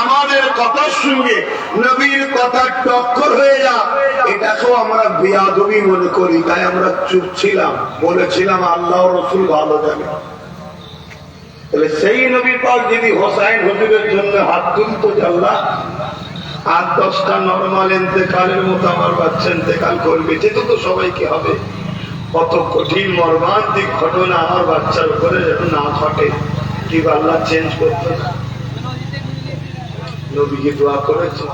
আমাদের কথার সঙ্গে নবীর টক্কর হয়ে যা এটাকেও আমরা বেয়াদবি মনে করি, তাই আমরা চুপ ছিলাম, বলেছিলাম আল্লাহ রসুল ভালো জানে সেই হোসাইন হুজুরের জন্য হাত দশটা নর্মাল এতেকালের মতো আমার বাচ্চা এতেকাল করবে তো সবাইকে হবে, কত কঠিন মর্মান্তিক ঘটনা আমার বাচ্চার উপরে যেন না ঘটে, কি আল্লাহ চেঞ্জ করতে নবীকে দোয়া করেছে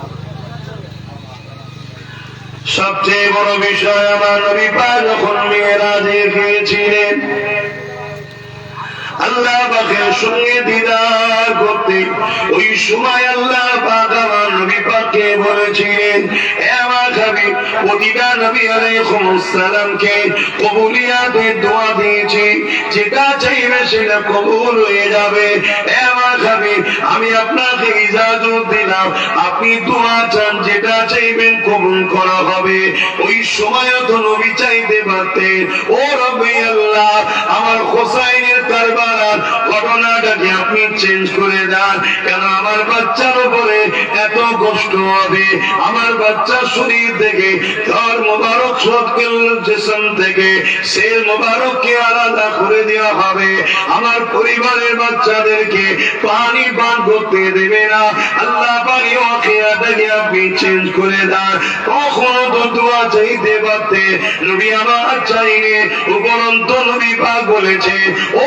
সবচেয়ে বড় বিষয় আমার নবী পা যখন মেয়েরাজে গিয়েছিলেন আল্লাহ সঙ্গে করতে। ওই সময় আল্লাহ বলেছিলেন আমি আপনাকে ইজাজত দিলাম। আপনি দোয়া চান, যেটা চাইবেন কবুল করা হবে। ওই সময় তো নবী চাইতে পারতেন। ও রবি আল্লাহ, আমার হোসাইনের কারবার ঘটনাটাকে আপনি চেঞ্জ করে দেন? কেন আমার বাচ্চার উপরে এত কষ্ট হবে? আমার বাচ্চার শরীর থেকে ধর মোবারক সৎকেল থেকে সেল মোবারককে আলাদা করে দেওয়া হবে। আমার পরিবারের বাচ্চাদেরকে পানি পান করতে দেবে না। আল্লাহ পানি অখেয়াটাকে আপনি চেঞ্জ করে দেন। কখনো তো দোয়া চাইতে পারতে। নবী আমার চাইলে উপরন্ত নবী পাক বলেছে ও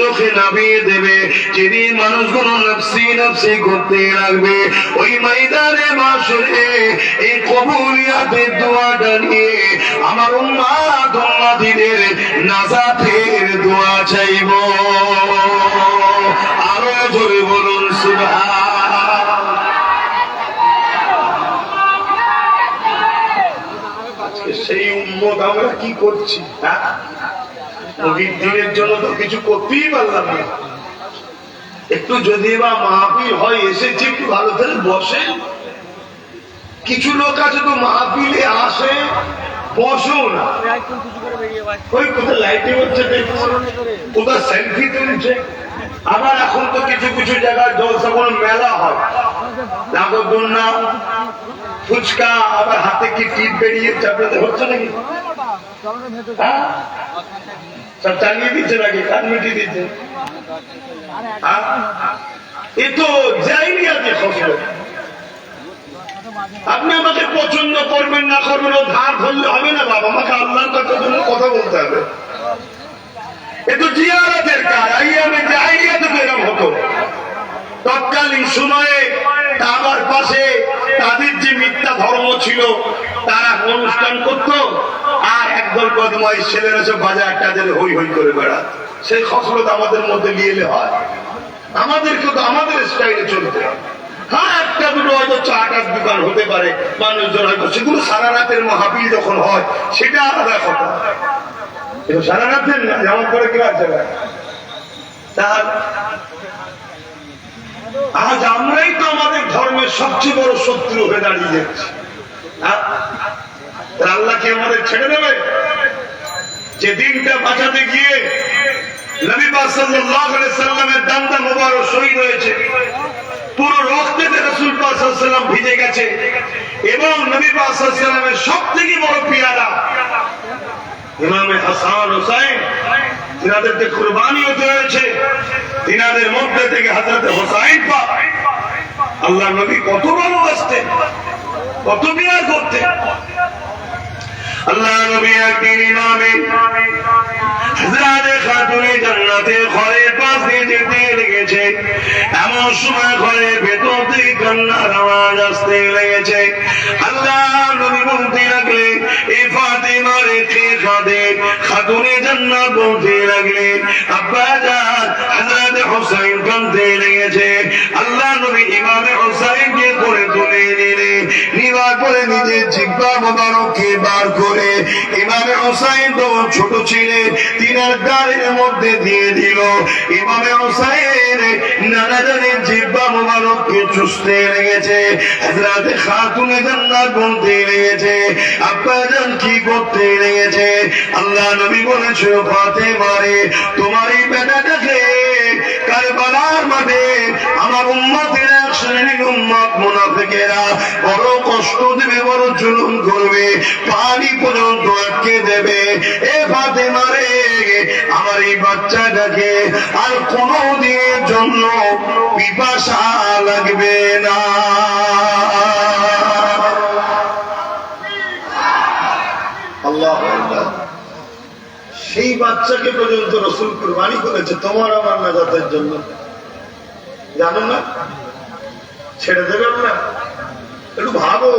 সূর্যকে নামিয়ে দেবে। যেদিন মানুষগুলো নফসি নফসি করতে লাগবে, ওই ময়দানে মাসরে এই কবুলিয়াতের দোয়াটা নিয়ে আমার উম্মা উম্মাদিদের নাজাতের দোয়া চাইব। আরও জোরে বলুন সুবহান সেই উম্মত আমরা কি করছি হ্যাঁ? নবীর দিনের জন্য তো কিছু করতেই পারলাম না। একটু যদি বা মাহফিল হয় এসেছি একটু ভালো করে বসে। কিছু লোক আছে তো মাহফিলে আসে, বসেও না। ওই কোথায় লাইটিং হচ্ছে কোথায় সেলফি তুলছে। আবার এখন তো কিছু কিছু জায়গায় জলসা কোনো মেলা হয়। ফুচকা, আবার হাতে কি টিপ বেরিয়ে চাপড়াতে হচ্ছে নাকি? হ্যাঁ? সব চালিয়ে দিচ্ছে নাকি কান মিটিয়ে দিচ্ছে? এ তো যাইনি আপনি আমাকে পছন্দ করবেন না করবেন ধার ধরলে হবে না বাবা, আমাকে আল্লাহর কাছে জন্য কথা বলতে হবে। এ তো কাজ হতো। তৎকালীন সময়ে কাবার পাশে তাদের যে মিথ্যা ধর্ম ছিল, তারা অনুষ্ঠান করত, আর একদল কদমাই ছেলেরা সব বাজার টাজার হই হই করে বেড়াত সেই খসরত আমাদের মধ্যে নিয়ে এলে হয়। আমাদেরকে তো আমাদের স্টাইলে চলতে হয়, একটা হয়তো দোকান হতে পারে, মানুষজন হয়তো, সেগুলো সারা রাতের যখন হয়, সেটা আলাদা কথা। কিন্তু সারা রাতের না, যেমন করে কেউ তার আজ আমরাই তো আমাদের ধর্মের সবচেয়ে বড় শত্রু হয়ে দাঁড়িয়ে যাচ্ছি। আল্লাহ কি আমাদের ছেড়ে দেবে। যে দিনটা বাঁচাতে গিয়ে কুরবানি হতে হয়েছে। তিনাদের মধ্যে থেকে হাজরতে হোসাইন পা আল্লাহ নবী কত ভালোবাসতেন, কত বিয়ার করতেন। আল্লাহ নবী একদিন ইমামে হযরতে খাতুনে জান্নাতে ঘরের পাশে যেতে লেগেছে। এমন সময় ঘরের ভেতর থেকে কান্নার আওয়াজ আসতে লেগেছে। আল্লাহ নবী বলতে কে খাতুনে জান্নাত বলতে লাগলেন আব্বা জান হাজরাতে হোসাইন কাঁদতে লেগেছে, আল্লাহ নবী ইমামে হোসাইনকে করে তুলে নিলেন নিবার পরে নিজের জিব্বা মোবারককে বার করে ইমামে হোসাইন তো ছোট ছিলেন তিনার গাড়ির মধ্যে দিয়ে দিল। ইমামে হোসাইন নানা জানের জিব্বা মোবারককে চুষতে লেগেছে, হাজরাতে খাতুনে জান্নাত বলতে লেগেছে, আব্বা জান কি করতে লেগেছে আল্লাহ নবী বলেছে ফাতে মারে, তোমার এই বেটাটাকে কারবালার মাঠে আমার উম্মতের পর্যন্ত আটকে দেবে। এ মারে, আমার এই বাচ্চাটাকে আর কোনো দিনের জন্য পিপাসা লাগবে না আল্লাহ সেই বাচ্চাকে পর্যন্ত রসুল কুরবানি করেছে, তোমার আমার নাজাতের জন্য। জানো না? ছেড়ে দেবেন না? একটু ভাবো।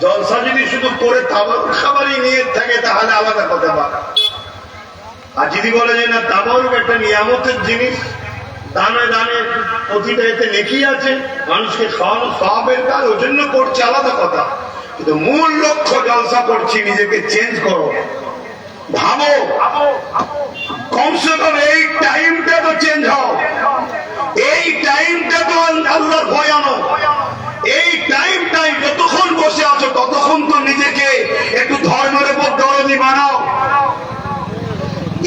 জলসা যদি শুধু করে তাবার খাবারই নিয়ে থাকে, তাহলে আলাদা কথা বা। আর যদি বলে যে না তাবারও একটা নিয়ামতের জিনিস, দানে দানে প্রতিটা এতে লেখি আছে, মানুষকে খাওয়ানো সবের কাজ ওই জন্য করছে, আলাদা কথা। কিন্তু মূল লক্ষ্য জলসা করছি, নিজেকে চেঞ্জ করো। ভাবো। কমসে কম এই টাইমটা তো চেঞ্জ হও। এই টাইমটা তো আল্লাহর ভয়ানো এই টাইমটাই যতক্ষণ বসে আছো, ততক্ষণ তো নিজেকে একটু ধর্মের উপর দরদি বানাও।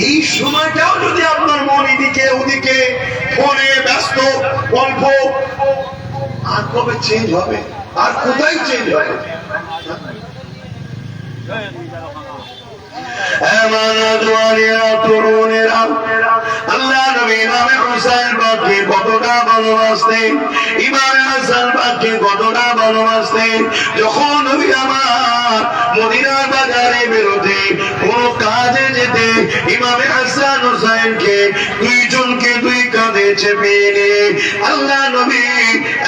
এই সময়টাও যদি আপনার মন এদিকে ওদিকে, ফোনে ব্যস্ত গল্প আর কবে চেঞ্জ হবে? আর কোথায় চেঞ্জ হবে? আমানাদওয়ারিয়া তরুণেরা, আল্লাহ নবী দুইজনকে দুই কাঁধে চেপে নিয়ে আল্লাহ নবী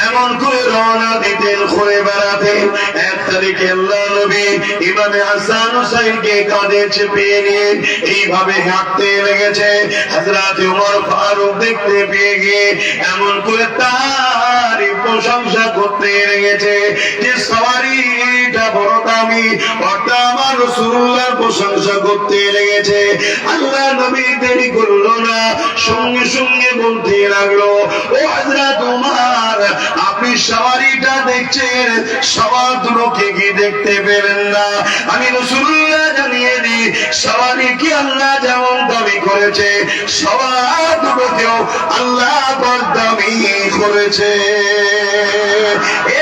এমন করে রওনা দিতেন, ঘুরে বেড়াতেন। এক তারিখে আল্লাহ নবী ইমামে হাসান হোসেনকে কাঁধে চেপে নিয়ে এইভাবে হাঁটতে লেগেছে। হাজরাতে ফারুক দেখতে পেয়ে গিয়ে এমন করে তার প্রশংসা করতে লেগেছে যে বড় দামি। অর্থাৎ আমার প্রশংসা করতে লেগেছে। আল্লাহ নবী দেরি করল না, সঙ্গে সঙ্গে বলতে লাগল, ও আপনি সবারিটা দেখছেন, সবার দুটোকে কি দেখতে পেলেন না? আমি রসুল্লাহ জানিয়ে সবারই কি আল্লাহ যেমন দাবি করেছে সবার দুটোকেও আল্লাহ দাবি করেছে। এ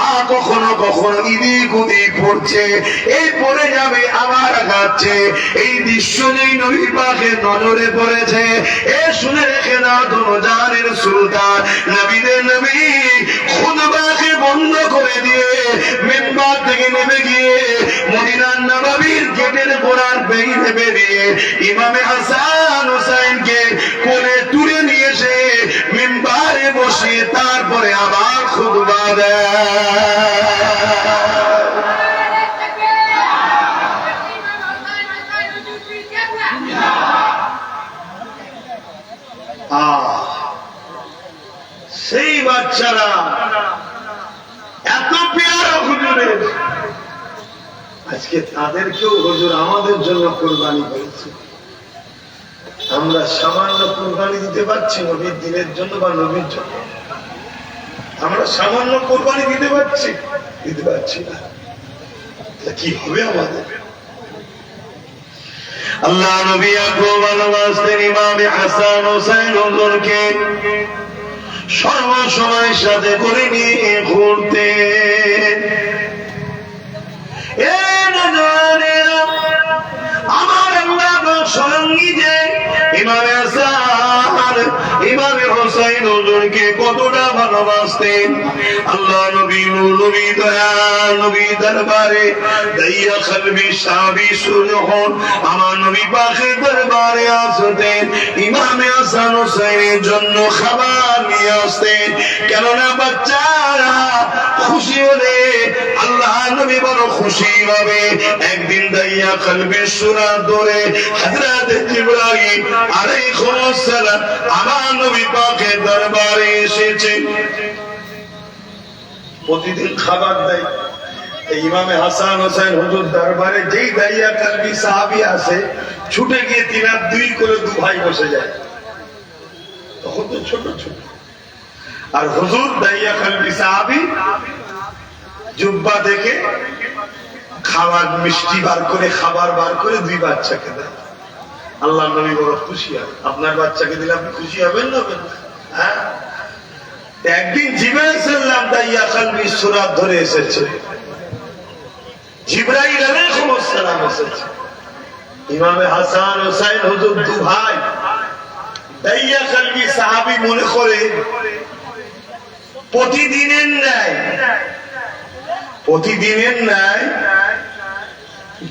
পা কখনো কখনো ইদিক উদিক পড়ছে। এই পড়ে যাবে আবার আগাচ্ছে এই দৃশ্য যেই নবী পাখের নজরে পড়েছে, এ শুনে রেখে না দোনো জানের সুলতান। নবীদের নবী খুদবাকে বন্ধ করে দিয়ে মেম্বার থেকে নেমে গিয়ে মদিনার নবাবির গেটের গোড়ার বেরিয়ে বেরিয়ে ইমামে হাসান হোসেনকে কোলে তুলে নিয়ে এসে মেম্বারে বসিয়ে তারপরে আবার সেই বাচ্চারা এত পেয়ারা হুজুরের। আজকে তাদেরকেও হুজুর আমাদের জন্য কোরবানি করেছে। আমরা সামান্য কোরবানি দিতে পারছি নবীর দিনের জন্য বা নবীর জন্য। আমরা সামান্য কোরবানি দিতে পারছি। দিতে পারছি না। কি হবে আমাদের? আল্লাহ নবী এত ভালোবাসতেন ইমামে হাসান হোসেন হুজুরকে। সর্বসময় সাথে করে নিয়ে নজরেরা, আমার আল্লাহ স্বয়ং নিজে ইমামে হাসান ইমামে হোসাইন ওজনকে কতটা ভালোবাসতেন? আল্লাহ নবী নূর, নবী দয়া নবী দরবারে সাবি আমার নবী পাখের দরবারে আসতেন, ইমামে হাসান হোসাইনের জন্য খাবার নিয়ে আসতেন। কেননা বাচ্চারা খুশি হলে আল্লাহ নবী বড় খুশি হবে। একদিন দাইয়া সুরা হযরত জিবরাইল আলাইহিস সালাম আমার নবী পাকের দরবারে এসেছে। প্রতিদিন খাবার দেয়। ইমামে হাসান হোসেন হুজুর দরবারে যেই দাইয়া কালবি সাহাবি আসে, ছুটে গিয়ে তিন হাত দুই করে দু ভাই বসে যায়। তখন তো ছোট ছোট। আর হুজুর দাইয়া কালবি সাহাবি জুব্বা দেখে খাবার মিষ্টি বার করে, খাবার বার করে দুই বাচ্চাকে দেয়। আল্লাহ নবী বড় খুশি হবে আপনার বাচ্চাকে দিলে আপনি খুশি হবেন না হ্যাঁ? একদিন জিব্রাইল সাল্লাম দাইয়া কালবি সুরাত ধরে এসেছে। জিব্রাইল মনে করে, প্রতিদিনের ন্যায় প্রতিদিনের ন্যায়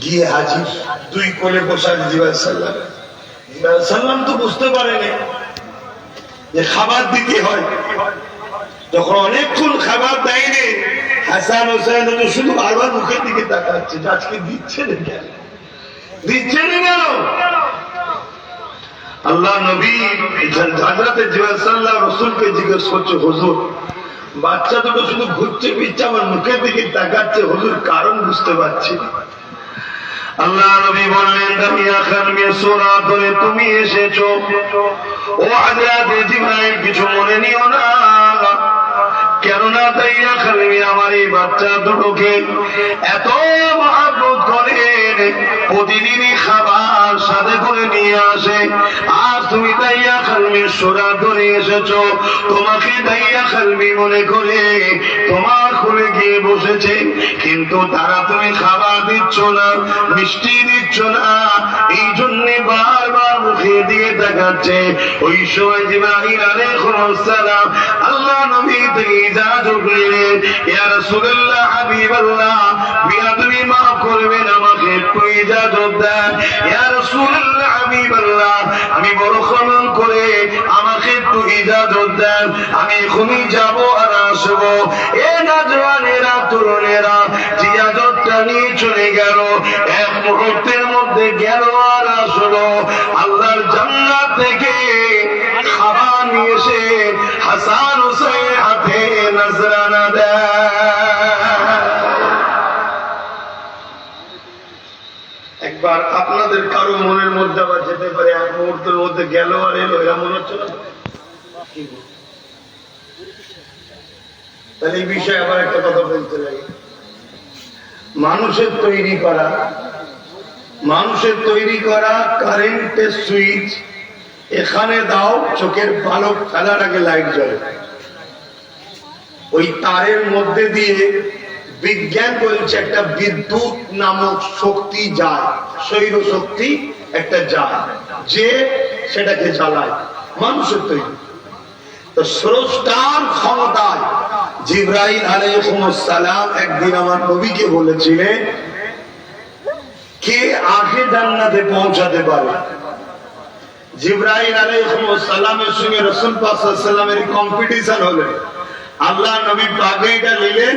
গিয়ে হাজির। দুই কোলে বসা জিবাই সাল্লাম। জিবাই সাল্লাম তো বুঝতে পারেনি যে খাবার দিতে হয়। যখন অনেকক্ষণ খাবার দেয়নি, হাসান হোসেন শুধু বারবার মুখের দিকে তাকাচ্ছে আজকে দিচ্ছে না কেন? দিচ্ছে না কেন? আল্লাহ নবী হাজরাতে জিবাসাল্লাহ রসুলকে জিজ্ঞেস করছে, হুজুর বাচ্চা দুটো শুধু ঘুরছে, ফিরছে আমার মুখের দিকে তাকাচ্ছে, হুজুর কারণ বুঝতে পারছি। আল্লাহ নবী বললেন ধরে তুমি এসেছ। ও কিছু মনে নিও না। কেননা দাইয়া খালমি আমার এই বাচ্চা দুটোকে এত মহাব্বত করেন প্রতিদিনই খাবার সাথে করে নিয়ে আসে। আর তুমি দাইয়া খালমির সোরা ধরে এসেছ, তোমাকে দাইয়া খালমি মনে করে তোমার খুলে গিয়ে বসেছে। কিন্তু তারা তুমি খাবার দিচ্ছ না, মিষ্টি দিচ্ছ না এই জন্য বারবার মুখে দিয়ে দেখাচ্ছে ওই সময় জিব্রাহিম আলাইহিস সালাম আল্লাহ নবী থেকে ইজাজত নিলেন, ইয়া রাসূলুল্লাহ হাবিবাল্লাহ বিয়াদবি মাফ করবেন আমাকে আমি বড় ক্ষমা করে আমাকে একটু ইজাজত দেন। আমি এখনই যাব আর আসব। এ নাজওয়ানেরা, তরুণেরা জিয়াজতটা নিয়ে চলে গেল। এক মুহূর্তের মধ্যে গেল আর আসলো। আল্লাহর জান্নাত থেকে খাবার নিয়ে এসে হাসান হুসেন হাতে নজরানা দেয়। আপনাদের কারও মনের মধ্যে আবার যেতে পারে, এক মুহূর্তের মধ্যে গেল আর এলো, এরা মনে হচ্ছে না? তাহলে এই বিষয়ে আবার একটা কথা বলতে লাগে মানুষের তৈরি করা, মানুষের তৈরি করা কারেন্টের সুইচ এখানে দাও, চোখের পালক ফেলার আগে লাইট জ্বলে। ওই তারের মধ্যে দিয়ে বিজ্ঞান বলছে একটা বিদ্যুৎ নামক শক্তি যায় সৌর শক্তি একটা যায়, যে সেটাকে জ্বালায়, মানুষের তৈরি। কে আগে সঙ্গে কম্পিটিশন আল্লাহ নবী পাকে এটা নিলেন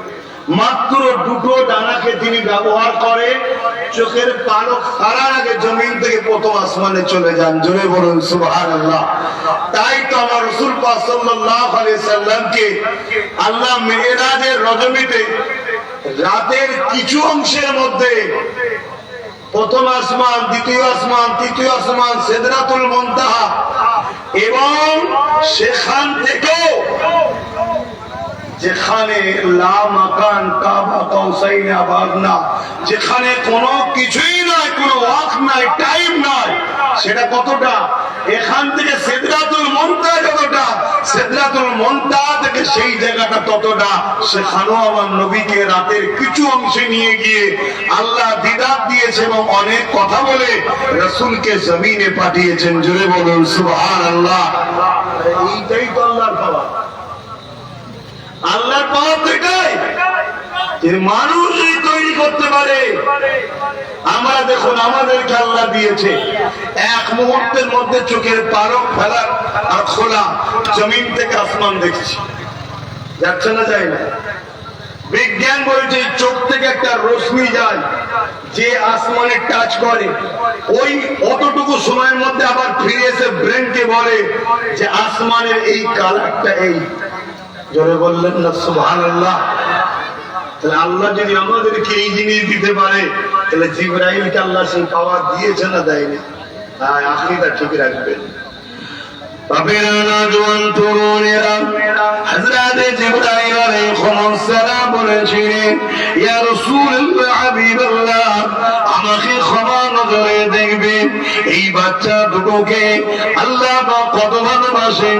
মাত্র দুটো ডানাকে তিনি ব্যবহার করে চোখের পালক ফারার আগে জমিন থেকে প্রথম আসমানে চলে যান। জোরে বলুন, সুবহানাল্লাহ। তাই তো আমার রসুল সাল্লামকে আল্লাহ মেহেরাজের রজনীতে রাতের কিছু অংশের মধ্যে প্রথম আসমান, দ্বিতীয় আসমান, তৃতীয় আসমান, সেদরাতুল মন্তাহা এবং সেখান থেকেও যেখানে লা মাকান কাবা কাউসাইনা বাগনা, যেখানে কোনো কিছুই নাই, কোনো ওয়াক নাই, টাইম নাই। সেটা কতটা? এখান থেকে সেদরাতুল মনতা যতটা সেদরাতুল মনতা থেকে সেই জায়গাটা ততটা। সেখানেও আমার নবীকে রাতের কিছু অংশে নিয়ে গিয়ে আল্লাহ দিদার দিয়েছে এবং অনেক কথা বলে রসুলকে জমিনে পাঠিয়েছেন। জুড়ে বলুন সুবহান আল্লাহ এইটাই তো আল্লাহর পাওয়া। আল্লাহর পাওয়া তো এটাই যে মানুষই তৈরি করতে পারে। আমরা দেখুন, আমাদেরকে আল্লাহ দিয়েছে। এক মুহূর্তের মধ্যে চোখের পারক ফেলা আর খোলা, জমিন থেকে আসমান দেখছি। যাচ্ছে না যায় না? বিজ্ঞান বলছে, চোখ থেকে একটা রশ্মি যায়, যে আসমানে টাচ করে। ওই অতটুকু সময়ের মধ্যে আবার ফিরে এসে ব্রেনকে বলে যে আসমানের এই কালারটা এই। জোরে বললেন, না, সুবহানাল্লাহ। তাহলে আল্লাহ যদি আমাদেরকে এই জিনিস দিতে পারে, তাহলে জিব্রাইলকে আল্লাহ সেই পাওয়ার দিয়েছে না দেয়নি? হ্যাঁ আখিরা ঠিক রাখবেন। আমাকে ক্ষমা নজরে দেখবেন এই বাচ্চা দুটোকে আল্লাহ কত ভালোবাসেন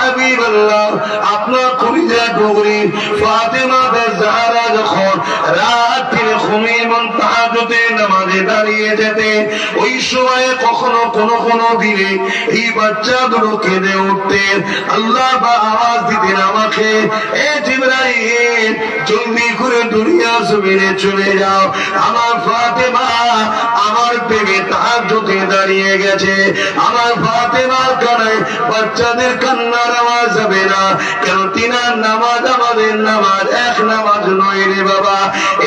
হাবিবাল্লাহ, আপনার কলিজা ডুগরি ফাতেমা যখন তাহাজতে নামাজে দাঁড়িয়ে যেতে, ওই সময়ে কখনো কোনো কোনো দিনে এই বাচ্চা দুটো কেঁদে উঠতেন আল্লাহ বা আওয়াজ দিতেন আমাকে, এ জিবরাইল, জলদি করে দুনিয়া জমিনে চলে যাও, আমার ফাতেমা আমার প্রেমে তাহাজতে দাঁড়িয়ে গেছে। আমার ফাতেমার কানায় বাচ্চাদের কান্নার আওয়াজ যাবে না। কেন তিনার নামাজ আমাদের নামাজ, এক নামাজ নয় রে বাবা।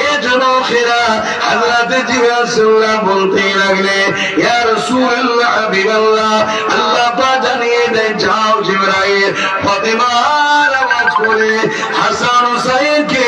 এ জনকেরা হাজরাতে জিবাসুল্লাহ বলতে লাগলে, ইয়া রাসূলুল্লাহ হাবিবাল্লাহ, আল্লাহ পাক জানিয়ে দেন যাও জিবরাইল। ফাতেমার আওয়াজ করে হাসান হুসাইনকে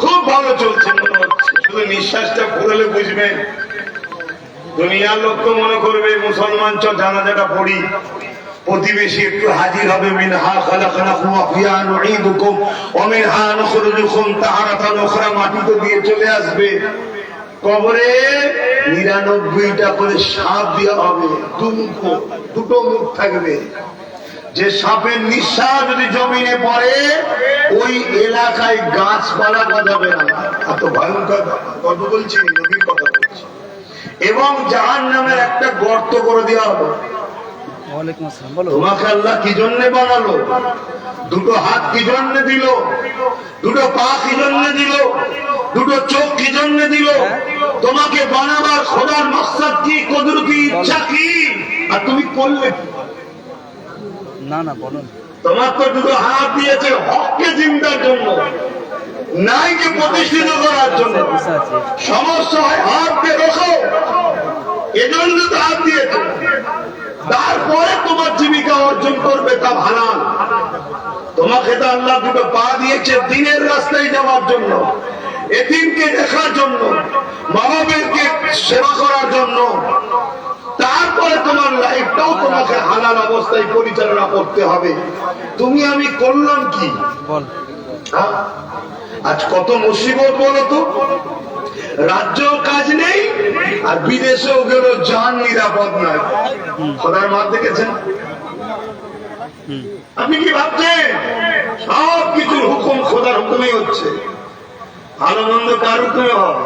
খুব ভালো চলছে মনে হচ্ছে। শুধু নিঃশ্বাসটা ঘুরলে বুঝবেন। দুনিয়ার লোক তো মনে করবে, মুসলমান চ জানাজাটা পড়ি। প্রতিবেশী একটু হাজির হবে দিয়ে চলে আসবে। কবরে নিরানব্বইটা করে সাপ দেওয়া হবে। দুটো মুখ থাকবে। যে সাপের নিঃশ্বাস যদি জমিনে পড়ে ওই এলাকায় গাছপালা গজাবে না। এত ভয়ঙ্কর গল্প বলছি নবীর কথা বলছি। এবং জাহান নামের একটা গর্ত করে দেওয়া হবে। তোমাকে আল্লাহ কি জন্য বানালো? দুটো হাত কি জন্য দিল? দুটো পা কি জন্য দিল? দুটো চোখ কি জন্য দিল? তোমাকে বানাবার খোদার মকসদ কি কদরতি ইচ্ছা কি? আর তুমি করলে কি? না না বলো না। তোমার তো দুটো হাত দিয়েছে হককে জিন্দার জন্য, নাইকে প্রতিষ্ঠিত করার জন্য। সমস্যা হয় দিয়ে রোখো। এজন্য তো হাত দিয়েছে। তারপরে তোমার জীবিকা অর্জন করবে তা হালাল। তোমাকে তো আল্লাহ দুটো পা দিয়েছে দিনের রাস্তায় যাওয়ার জন্য, এতিমকে দেখার জন্য মা বাবাকে সেবা করার জন্য। তারপরে তোমার লাইফটাও তোমাকে হালাল অবস্থায় পরিচালনা করতে হবে। তুমি আমি করলাম কি? আজ কত মুসিবত বলো তো রাজ্যেও কাজ নেই আর বিদেশেও গেল যান নিরাপদ নয়। খোদার মার দেখেছেন? আপনি কি ভাবছেন? সব কিছুর হুকুম খোদার হুকুমে হচ্ছে। ভালো মন্দ কার হুকুমে হবে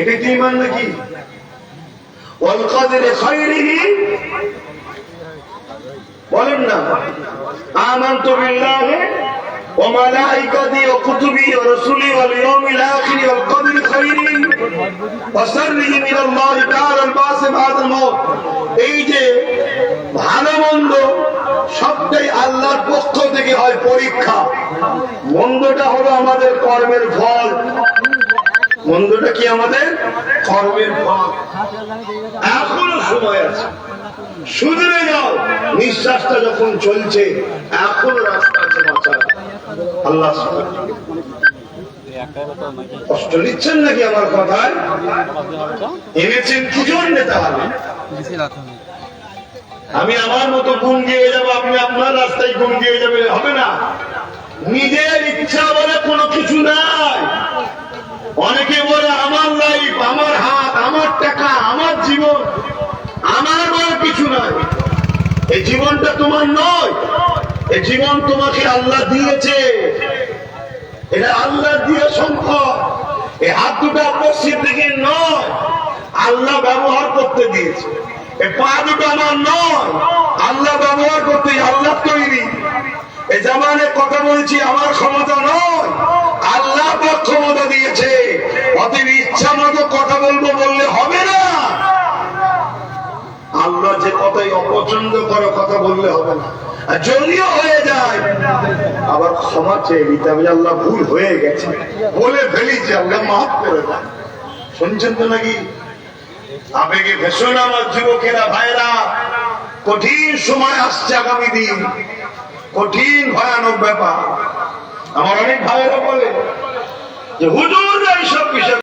এটা কি ইমান নাকি? বলেন না। আমানতু বিল্লাহি ওয়া এই যে ভালো মন্দ সবটাই আল্লাহর পক্ষ থেকে হয় পরীক্ষা। মন্দটা হলো আমাদের কর্মের ফল। মন্দটা কি আমাদের? কর্মের ফল এখনও সময় আছে। শুধরে যাও। নিঃশ্বাসটা যখন চলছে, এখনও রাস্তা আছে বাঁচার। আল্লাহ কষ্ট নিচ্ছেন নাকি আমার কথায়? এনেছেন কি জন্য তাহলে? আমি আমার মতো গুণ দিয়ে যাব, আপনি আপনার রাস্তায় গুণ দিয়ে যাবে, হবে না। নিজের ইচ্ছা বলে কোনো কিছু নাই। অনেকে বলে, আমার লাইফ আমার হাত, আমার টাকা, আমার জীবন, আমার বলে কিছু নাই। এই জীবনটা তোমার নয়। এই জীবন তোমাকে আল্লাহ দিয়েছে। এটা আল্লাহ দিয়ে সম্ভব। এই হাত দুটো পশ্চিম দিকে নয়। আল্লাহ ব্যবহার করতে দিয়েছে। এই পা দুটো আমার নয়। আল্লাহ ব্যবহার করতে আল্লাহ তৈরি। এই জামানে কথা বলছি, আমার ক্ষমতা নয়। আল্লাহ ক্ষমতা দিয়েছে। অতএব ইচ্ছা মতো কথা বলব, বললে হবে না। আল্লাহ যে কথাই অপছন্দ করো কথা বললে হবে না। আল্লাহ করে শুনছেন তো নাকি? আবেগে কঠিন সময় আসছে আগামী দিন। কঠিন, ভয়ানক ব্যাপার। আমার অনেক ভাইয়েরা বলে যে হুজুর এইসব বিষয়